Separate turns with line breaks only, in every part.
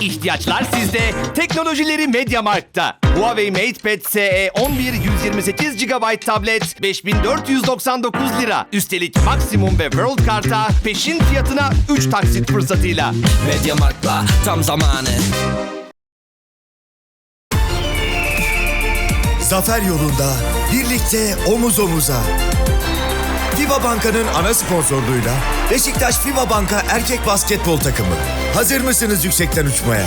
İhtiyaçlar sizde, teknolojileri Mediamarkt'ta. Huawei MatePad SE 11 128 GB tablet 5499 lira. Üstelik maksimum ve World Kart'a peşin fiyatına 3 taksit fırsatıyla.
Mediamarkt'la tam zamanı
Zafer yolunda birlikte omuz omuza. FIBA Banka'nın ana sponsorluğuyla Beşiktaş FIBA Banka erkek basketbol takımı. Hazır mısınız yüksekten uçmaya?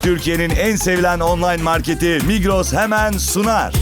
Türkiye'nin en sevilen online marketi Migros hemen sunar.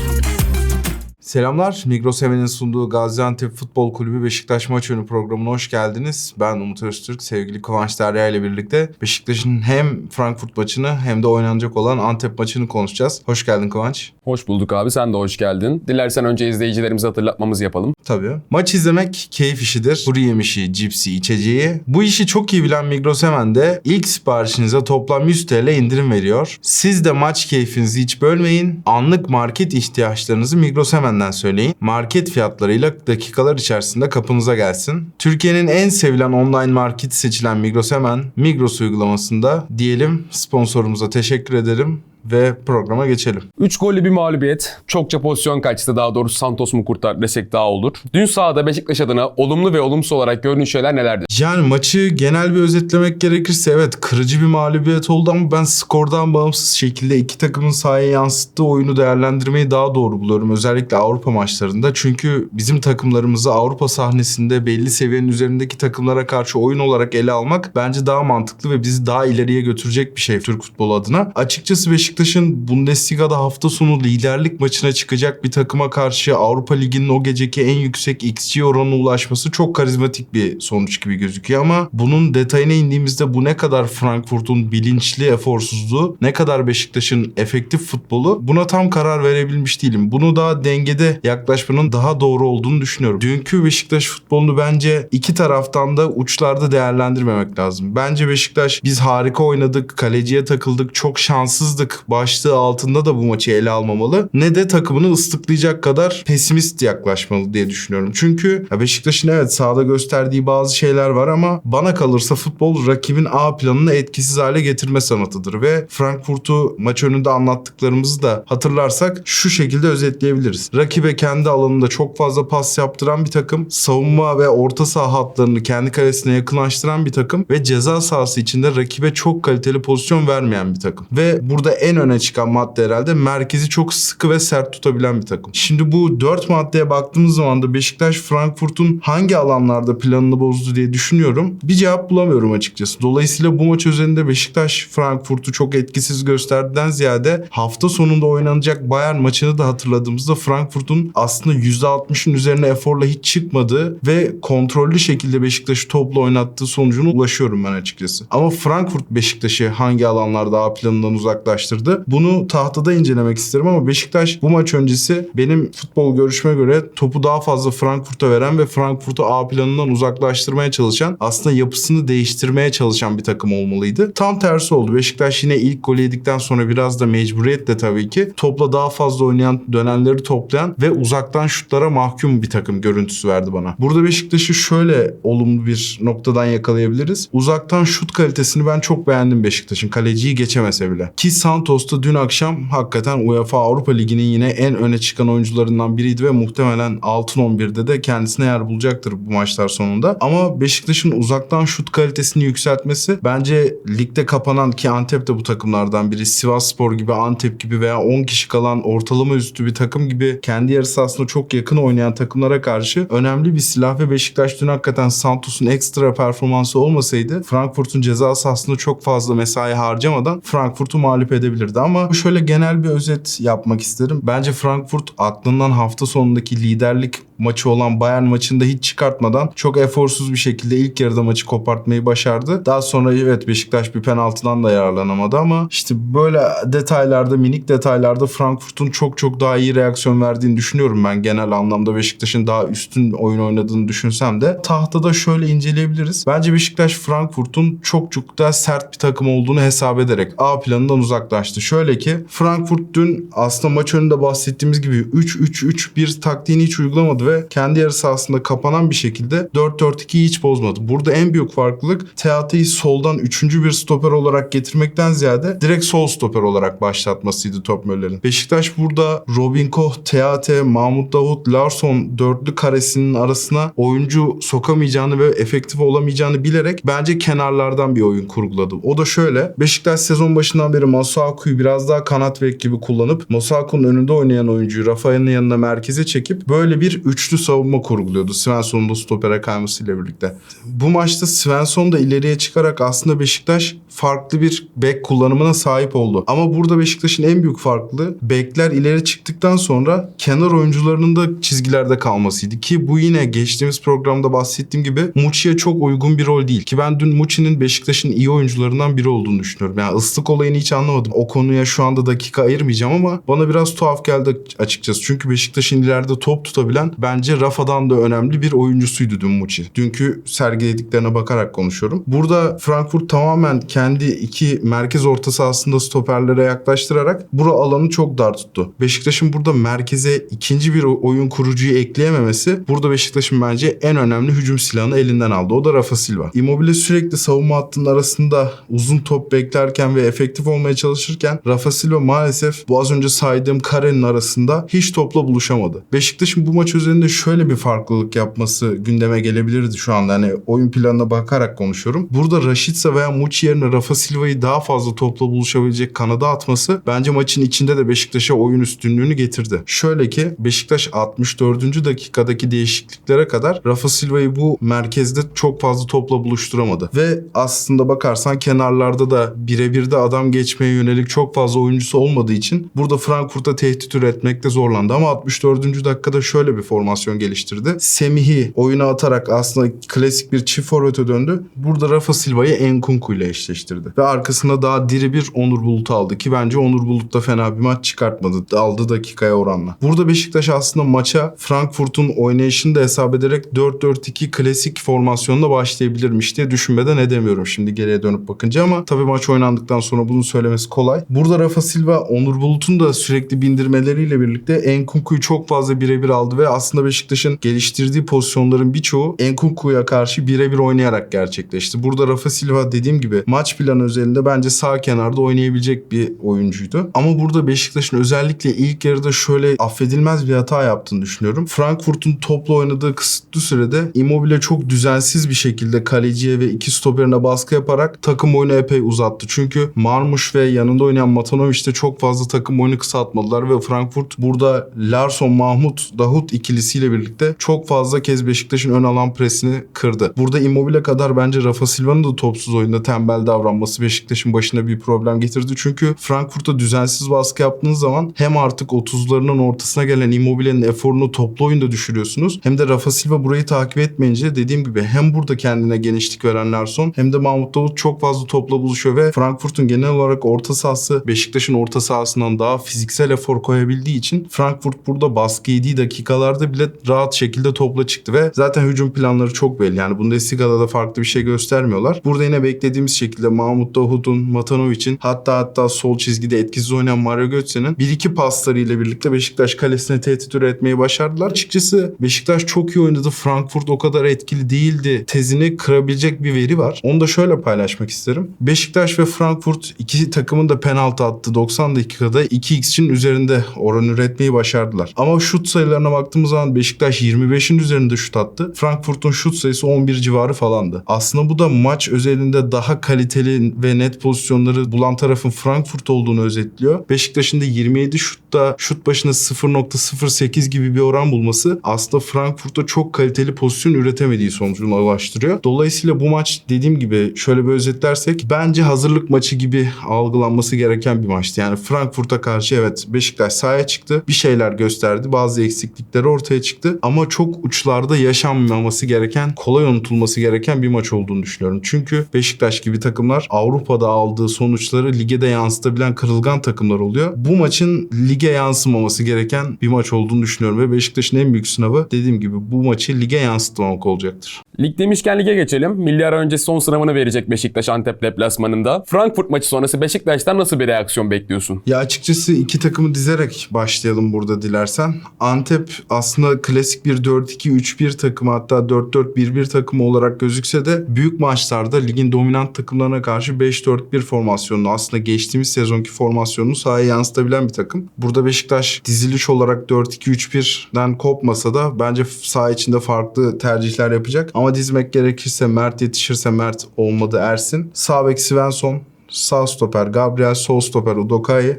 Selamlar. Migros Hemen'in sunduğu Gaziantep Futbol Kulübü Beşiktaş maç önü programına hoş geldiniz. Ben Umut Öztürk, sevgili Kıvanç Derya ile birlikte Beşiktaş'ın hem Frankfurt maçını hem de oynanacak olan Antep maçını konuşacağız. Hoş geldin Kıvanç.
Hoş bulduk abi sen de hoş geldin. Dilersen önce izleyicilerimize hatırlatmamızı yapalım.
Tabii. Maç izlemek keyif işidir. Kuru yemişi, cipsi, içeceği. Bu işi çok iyi bilen Migros Hemen de ilk siparişinize toplam 100 TL indirim veriyor. Siz de maç keyfinizi hiç bölmeyin. Anlık market ihtiyaçlarınızı Migros Hemen'den söyleyin. Market fiyatlarıyla dakikalar içerisinde kapınıza gelsin. Türkiye'nin en sevilen online marketi seçilen Migros Hemen Migros uygulamasında diyelim sponsorumuza teşekkür ederim ve programa geçelim.
3 gollü bir mağlubiyet. Çokça pozisyon kaçtı daha doğrusu Santos mu kurtar desek daha olur. Dün sahada Beşiktaş adına olumlu ve olumsuz olarak görünen şeyler nelerdir?
Yani maçı genel bir özetlemek gerekirse evet kırıcı bir mağlubiyet oldu ama ben skordan bağımsız şekilde iki takımın sahaya yansıttığı oyunu değerlendirmeyi daha doğru buluyorum. Özellikle Avrupa maçlarında. Çünkü bizim takımlarımızı Avrupa sahnesinde belli seviyenin üzerindeki takımlara karşı oyun olarak ele almak bence daha mantıklı ve bizi daha ileriye götürecek bir şey Türk futbolu adına. Açıkçası Beşiktaş'ın Bundesliga'da hafta sonu liderlik maçına çıkacak bir takıma karşı Avrupa Ligi'nin o geceki en yüksek XG oranına ulaşması çok karizmatik bir sonuç gibi gözüküyor ama bunun detayına indiğimizde bu ne kadar Frankfurt'un bilinçli eforsuzluğu, ne kadar Beşiktaş'ın efektif futbolu buna tam karar verebilmiş değilim. Bunu daha dengede yaklaşmanın daha doğru olduğunu düşünüyorum. Dünkü Beşiktaş futbolunu bence iki taraftan da uçlarda değerlendirmemek lazım. Bence Beşiktaş biz harika oynadık, kaleciye takıldık, çok şanssızdık başlığı altında da bu maçı ele almamalı. Ne de takımını ıslıklayacak kadar pesimist yaklaşmalı diye düşünüyorum. Çünkü Beşiktaş'ın evet sahada gösterdiği bazı şeyler var ama bana kalırsa futbol rakibin A planını etkisiz hale getirme sanatıdır ve Frankfurt'u maç önünde anlattıklarımızı da hatırlarsak şu şekilde özetleyebiliriz. Rakibe kendi alanında çok fazla pas yaptıran bir takım, savunma ve orta saha hatlarını kendi kalesine yakınlaştıran bir takım ve ceza sahası içinde rakibe çok kaliteli pozisyon vermeyen bir takım. Ve burada en öne çıkan madde herhalde merkezi çok sıkı ve sert tutabilen bir takım. Şimdi bu dört maddeye baktığımız zaman da Beşiktaş Frankfurt'un hangi alanlarda planını bozdu diye düşünüyorum. Bir cevap bulamıyorum açıkçası. Dolayısıyla bu maç üzerinde Beşiktaş Frankfurt'u çok etkisiz gösterdiğinden ziyade hafta sonunda oynanacak Bayern maçını da hatırladığımızda Frankfurt'un aslında %60'ın üzerine eforla hiç çıkmadığı ve kontrollü şekilde Beşiktaş'ı topla oynattığı sonucuna ulaşıyorum ben açıkçası. Ama Frankfurt Beşiktaş'ı hangi alanlarda A planından uzaklaştırdı? Bunu tahtada incelemek isterim ama Beşiktaş bu maç öncesi benim futbol görüşme göre topu daha fazla Frankfurt'a veren ve Frankfurt'u A planından uzaklaştırmaya çalışan aslında yapısını değiştirmeye çalışan bir takım olmalıydı. Tam tersi oldu. Beşiktaş yine ilk golü yedikten sonra biraz da mecburiyetle tabii ki topla daha fazla oynayan dönenleri toplayan ve uzaktan şutlara mahkum bir takım görüntüsü verdi bana. Burada Beşiktaş'ı şöyle olumlu bir noktadan yakalayabiliriz. Uzaktan şut kalitesini ben çok beğendim Beşiktaş'ın. Kaleciyi geçemese bile. Ki Santos da dün akşam hakikaten UEFA Avrupa Ligi'nin yine en öne çıkan oyuncularından biriydi ve muhtemelen altın 11'de de kendisine yer bulacaktır bu maçlar sonunda. Ama Beşiktaş'ın uzaktan şut kalitesini yükseltmesi bence ligde kapanan ki Antep de bu takımlardan biri. Sivasspor gibi, Antep gibi veya 10 kişi kalan ortalama üstü bir takım gibi kendi yarısı aslında çok yakın oynayan takımlara karşı önemli bir silah ve Beşiktaş dün hakikaten Santos'un ekstra performansı olmasaydı Frankfurt'un ceza sahasında çok fazla mesai harcamadan Frankfurt'u mağlup edebilirdi ama şöyle genel bir özet yapmak isterim. Bence Frankfurt aklından hafta sonundaki liderlik maçı olan Bayern maçında hiç çıkartmadan çok eforsuz bir şekilde ilk yarıda maçı kopartmayı başardı. Daha sonra evet Beşiktaş bir penaltıdan da yararlanamadı ama işte böyle detaylarda minik detaylarda Frankfurt'un çok çok daha iyi reaksiyon verdiğini düşünüyorum ben genel anlamda Beşiktaş'ın daha üstün oyun oynadığını düşünsem de tahtada şöyle inceleyebiliriz. Bence Beşiktaş Frankfurt'un çok çok daha sert bir takım olduğunu hesap ederek A planından Beşiktaş'tı. Şöyle ki Frankfurt dün aslında maç önünde bahsettiğimiz gibi 3-3-3-1 taktiğini hiç uygulamadı ve kendi yarı sahasında kapanan bir şekilde 4-4-2'yi hiç bozmadı. Burada en büyük farklılık Teata'yı soldan 3. bir stoper olarak getirmekten ziyade direkt sol stoper olarak başlatmasıydı top Möller'in. Beşiktaş burada Robin Koch, Teate, Mahmut Davut, Larsson dörtlü karesinin arasına oyuncu sokamayacağını ve efektif olamayacağını bilerek bence kenarlardan bir oyun kurguladı. O da şöyle. Beşiktaş sezon başından beri Masuaku'yu biraz daha kanat bek gibi kullanıp Masuaku'nun önünde oynayan oyuncuyu Rafael'in yanına merkeze çekip böyle bir üçlü savunma kurguluyordu. Svensson'un da stopere kaymasıyla birlikte. Bu maçta Svensson da ileriye çıkarak aslında Beşiktaş farklı bir bek kullanımına sahip oldu. Ama burada Beşiktaş'ın en büyük farklılığı bekler ileri çıktıktan sonra kenar oyuncularının da çizgilerde kalmasıydı. Ki bu yine geçtiğimiz programda bahsettiğim gibi Muçi'ye çok uygun bir rol değil. Ki ben dün Muçi'nin Beşiktaş'ın iyi oyuncularından biri olduğunu düşünüyorum. Yani ıslık olayını hiç anlamadım. O konuya şu anda dakika ayırmayacağım ama bana biraz tuhaf geldi açıkçası. Çünkü Beşiktaş'ın ileride top tutabilen bence Rafa'dan da önemli bir oyuncusuydu dün Muçi. Dünkü sergilediklerine bakarak konuşuyorum. Burada Frankfurt tamamen kendi iki merkez orta sahasında stoperlere yaklaştırarak bura alanı çok dar tuttu. Beşiktaş'ın burada merkeze ikinci bir oyun kurucuyu ekleyememesi burada Beşiktaş'ın bence en önemli hücum silahını elinden aldı. O da Rafa Silva. Immobile sürekli savunma hattının arasında uzun top beklerken ve efektif olmaya çalışırken Rafa Silva maalesef bu az önce saydığım karenin arasında hiç topla buluşamadı. Beşiktaş'ın bu maç üzerinde şöyle bir farklılık yapması gündeme gelebilirdi şu anda. Hani oyun planına bakarak konuşuyorum. Burada Rashica veya Muçi yerine Rafa Silva'yı daha fazla topla buluşabilecek kanada atması bence maçın içinde de Beşiktaş'a oyun üstünlüğünü getirdi. Şöyle ki Beşiktaş 64. dakikadaki değişikliklere kadar Rafa Silva'yı bu merkezde çok fazla topla buluşturamadı. Ve aslında bakarsan kenarlarda da birebir de adam geçmeye yönelik çok fazla oyuncusu olmadığı için burada Frankfurt'a tehdit üretmekte zorlandı. Ama 64. dakikada şöyle bir formasyon geliştirdi. Semih'i oyuna atarak aslında klasik bir çift forvete döndü. Burada Rafa Silva'yı Enkunku ile eşleştirdi. Ve arkasına daha diri bir Onur Bulut aldı ki bence Onur Bulut da fena bir maç çıkartmadı. Aldığı dakikaya oranla. Burada Beşiktaş aslında maça Frankfurt'un oynayışını da hesap ederek 4-4-2 klasik formasyonla başlayabilirmiş diye düşünmeden edemiyorum şimdi geriye dönüp bakınca ama tabii maç oynandıktan sonra bunu söylemesi kolay. Burada Rafa Silva Onur Bulut'un da sürekli bindirmeleriyle birlikte Enkunku'yu çok fazla birebir aldı ve aslında Beşiktaş'ın geliştirdiği pozisyonların birçoğu Enkunku'ya karşı birebir oynayarak gerçekleşti. Burada Rafa Silva dediğim gibi maç planı özelinde bence sağ kenarda oynayabilecek bir oyuncuydu. Ama burada Beşiktaş'ın özellikle ilk yarıda şöyle affedilmez bir hata yaptığını düşünüyorum. Frankfurt'un topla oynadığı kısıtlı sürede Immobile çok düzensiz bir şekilde kaleciye ve iki stoperine baskı yaparak takım oyunu epey uzattı. Çünkü Marmuş ve yanında oynayan Matanovic de çok fazla takım oyunu kısaltmadılar ve Frankfurt burada Larsson, Mahmut, Davut ikilisiyle birlikte çok fazla kez Beşiktaş'ın ön alan presini kırdı. Burada Immobile kadar bence Rafa Silva'nın da topsuz oyunda tembel davranması Beşiktaş'ın başına bir problem getirdi. Çünkü Frankfurt'a düzensiz baskı yaptığınız zaman hem artık 30'larının ortasına gelen Immobile'nin eforunu toplu oyunda düşürüyorsunuz. Hem de Rafa Silva burayı takip etmeyince dediğim gibi hem burada kendine genişlik veren Larsson hem de Mahmut Davut çok fazla topla buluşuyor ve Frankfurt'un genel olarak orta sahası Beşiktaş'ın orta sahasından daha fiziksel efor koyabildiği için Frankfurt burada baskı yediği dakikalarda bile rahat şekilde topla çıktı ve zaten hücum planları çok belli. Yani Bundesliga'da da farklı bir şey göstermiyorlar. Burada yine beklediğimiz şekilde Mahmut Davut'un, Matanovic'in hatta hatta sol çizgide etkisiz oynayan Mario Götze'nin bir iki paslarıyla birlikte Beşiktaş kalesine tehdit üretmeyi başardılar. Açıkçası Beşiktaş çok iyi oynadı. Frankfurt o kadar etkili değildi. Tezini kırabilecek bir veri var. Onu da şöyle paylaşmak isterim. Beşiktaş ve Frankfurt iki takımın da penaltı attı. 90 dakikada 2x'in üzerinde oran üretmeyi başardılar. Ama şut sayılarına baktığımız zaman Beşiktaş 25'in üzerinde şut attı. Frankfurt'un şut sayısı 11 civarı falandı. Aslında bu da maç özelinde daha kaliteli ve net pozisyonları bulan tarafın Frankfurt olduğunu özetliyor. Beşiktaş'ın da 27 şutta şut başına 0.08 gibi bir oran bulması aslında Frankfurt'ta çok kaliteli pozisyon üretemediği sonucuna ulaştırıyor. Dolayısıyla bu maç dediğim gibi şöyle bir özetlersek bence hazırlık maçı gibi algılanması gereken bir maçtı. Yani Frankfurt'a karşı evet Beşiktaş sahaya çıktı. Bir şeyler gösterdi. Bazı eksiklikleri ortaya çıktı. Ama çok uçlarda yaşanmaması gereken, kolay unutulması gereken bir maç olduğunu düşünüyorum. Çünkü Beşiktaş gibi takımlar Avrupa'da aldığı sonuçları lige de yansıtabilen kırılgan takımlar oluyor. Bu maçın lige yansımaması gereken bir maç olduğunu düşünüyorum ve Beşiktaş'ın en büyük sınavı dediğim gibi bu maçı lige yansıtmamak olacaktır.
Lig demişken lige geçelim. Milli ara öncesi son sınavını verecek Beşiktaş Antep deplasmanında. Frankfurt maçı sonrası Beşiktaş'tan Beşiktaş'tan nasıl bir reaksiyon bekliyorsun?
Ya açıkçası iki takımı dizerek başlayalım burada dilersen. Antep aslında klasik bir 4-2-3-1 takımı hatta 4-4-1-1 takımı olarak gözükse de büyük maçlarda ligin dominant takımlarına karşı 5-4-1 formasyonunu aslında geçtiğimiz sezonki formasyonunu sahaya yansıtabilen bir takım. Burada Beşiktaş diziliş olarak 4-2-3-1'den kopmasa da bence saha içinde farklı tercihler yapacak. Ama dizmek gerekirse Mert yetişirse Mert olmadı Ersin. Sağ bek Svensson, sağ stoper Gabriel, sol stoper Udokai,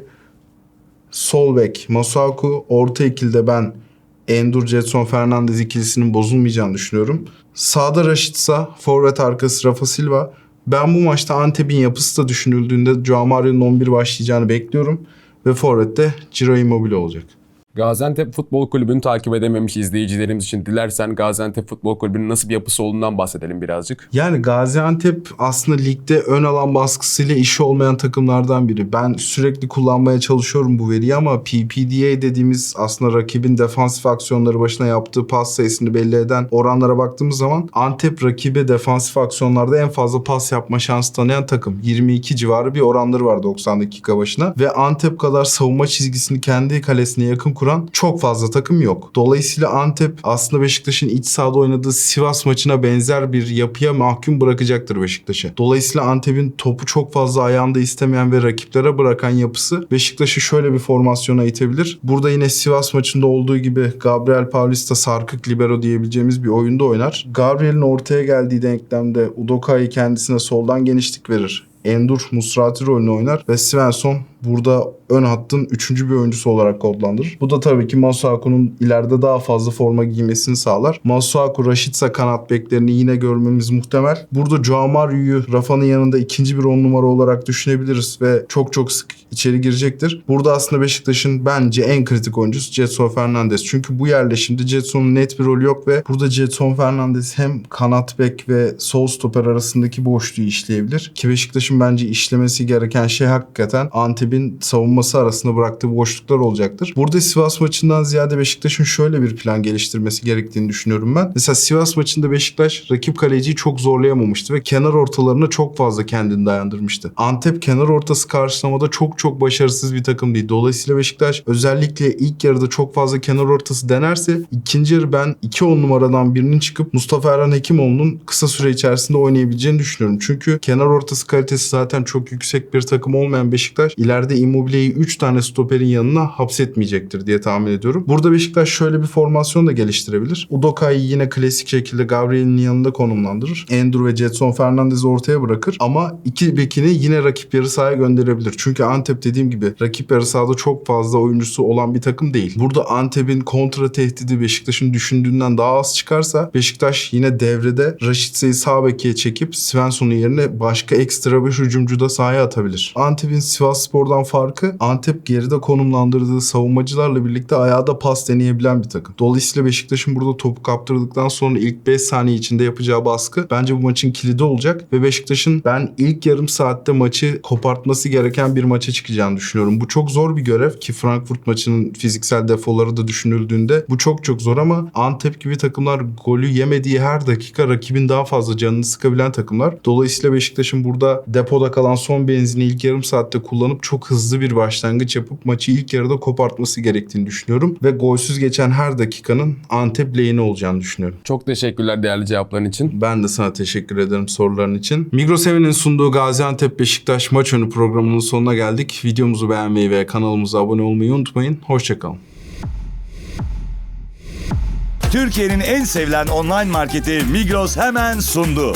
sol bek Masuaku, orta ikilde ben Endur Jetson Fernandez ikilisinin bozulmayacağını düşünüyorum. Sağda Raşitsa, forvet arkası Rafa Silva. Ben bu maçta Antep'in yapısı da düşünüldüğünde Joao Mario'nun 11 başlayacağını bekliyorum. Ve forvette Ciro Immobile olacak.
Gaziantep Futbol Kulübü'nü takip edememiş izleyicilerimiz için dilersen Gaziantep Futbol Kulübü'nün nasıl bir yapısı olduğundan bahsedelim birazcık.
Yani Gaziantep aslında ligde ön alan baskısıyla işi olmayan takımlardan biri. Ben sürekli kullanmaya çalışıyorum bu veriyi ama PPDA dediğimiz aslında rakibin defansif aksiyonları başına yaptığı pas sayısını belli eden oranlara baktığımız zaman Antep rakibe defansif aksiyonlarda en fazla pas yapma şansı tanıyan takım. 22 civarı bir oranları var 90 dakika başına ve Antep kadar savunma çizgisini kendi kalesine yakın kuran çok fazla takım yok. Dolayısıyla Antep aslında Beşiktaş'ın iç sahada oynadığı Sivas maçına benzer bir yapıya mahkum bırakacaktır Beşiktaş'ı. Dolayısıyla Antep'in topu çok fazla ayağında istemeyen ve rakiplere bırakan yapısı Beşiktaş'ı şöyle bir formasyona itebilir. Burada yine Sivas maçında olduğu gibi Gabriel Paulista sarkık libero diyebileceğimiz bir oyunda oynar. Gabriel'in ortaya geldiği denklemde Udokai kendisine soldan genişlik verir. Endur Musrati rolünü oynar ve Svensson burada ön hattın üçüncü bir oyuncusu olarak kodlandırır. Bu da tabii ki Masuaku'nun ileride daha fazla forma giymesini sağlar. Masuaku, Rashica kanat beklerini yine görmemiz muhtemel. Burada Joao Mario'yu Rafa'nın yanında ikinci bir on numara olarak düşünebiliriz ve çok çok sık içeri girecektir. Burada aslında Beşiktaş'ın bence en kritik oyuncusu Jetson Fernandez. Çünkü bu yerleşimde Jetson'un net bir rolü yok ve burada Jetson Fernandez hem kanat bek ve sol stoper arasındaki boşluğu işleyebilir. Ki Beşiktaş'ın bence işlemesi gereken şey hakikaten Antep'in savunması arasında bıraktığı boşluklar olacaktır. Burada Sivas maçından ziyade Beşiktaş'ın şöyle bir plan geliştirmesi gerektiğini düşünüyorum ben. Mesela Sivas maçında Beşiktaş rakip kaleciyi çok zorlayamamıştı ve kenar ortalarına çok fazla kendini dayandırmıştı. Antep kenar ortası karşılamada çok çok başarısız bir takım değil. Dolayısıyla Beşiktaş özellikle ilk yarıda çok fazla kenar ortası denerse ikinci yarı ben 2 on numaradan birinin çıkıp Mustafa Erhan Hekimoğlu'nun kısa süre içerisinde oynayabileceğini düşünüyorum. Çünkü kenar ortası kalitesi zaten çok yüksek bir takım olmayan Beşiktaş ileride Immobile'yi 3 tane stoperin yanına hapsetmeyecektir diye tahmin ediyorum. Burada Beşiktaş şöyle bir formasyon da geliştirebilir. Udokai'yi yine klasik şekilde Gabriel'in yanında konumlandırır. Andrew ve Jetson Fernandez'i ortaya bırakır ama iki bekini yine rakip yarı sahaya gönderebilir. Çünkü Antep dediğim gibi rakip yarı sahada çok fazla oyuncusu olan bir takım değil. Burada Antep'in kontra tehdidi Beşiktaş'ın düşündüğünden daha az çıkarsa Beşiktaş yine devrede Raşitsa'yı sağ bekiye çekip Svensson'un yerine başka ekstra bir hücumcu da sahaya atabilir. Antep'in Sivas Spor'dan farkı Antep geride konumlandırdığı savunmacılarla birlikte ayağa da pas deneyebilen bir takım. Dolayısıyla Beşiktaş'ın burada topu kaptırdıktan sonra ilk 5 saniye içinde yapacağı baskı bence bu maçın kilidi olacak ve Beşiktaş'ın ben ilk yarım saatte maçı kopartması gereken bir maça çıkacağını düşünüyorum. Bu çok zor bir görev ki Frankfurt maçının fiziksel defoları da düşünüldüğünde bu çok çok zor ama Antep gibi takımlar golü yemediği her dakika rakibin daha fazla canını sıkabilen takımlar. Dolayısıyla Beşiktaş'ın burada depoda kalan son benzini ilk yarım saatte kullanıp çok hızlı bir başlangıç yapıp maçı ilk yarıda kopartması gerektiğini düşünüyorum. Ve golsüz geçen her dakikanın Antep lehine olacağını düşünüyorum.
Çok teşekkürler değerli cevapların için.
Ben de sana teşekkür ederim soruların için. Migros Evi'nin sunduğu Gaziantep Beşiktaş maç önü programının sonuna geldik. Videomuzu beğenmeyi ve kanalımıza abone olmayı unutmayın. Hoşçakalın.
Türkiye'nin en sevilen online marketi Migros hemen sundu.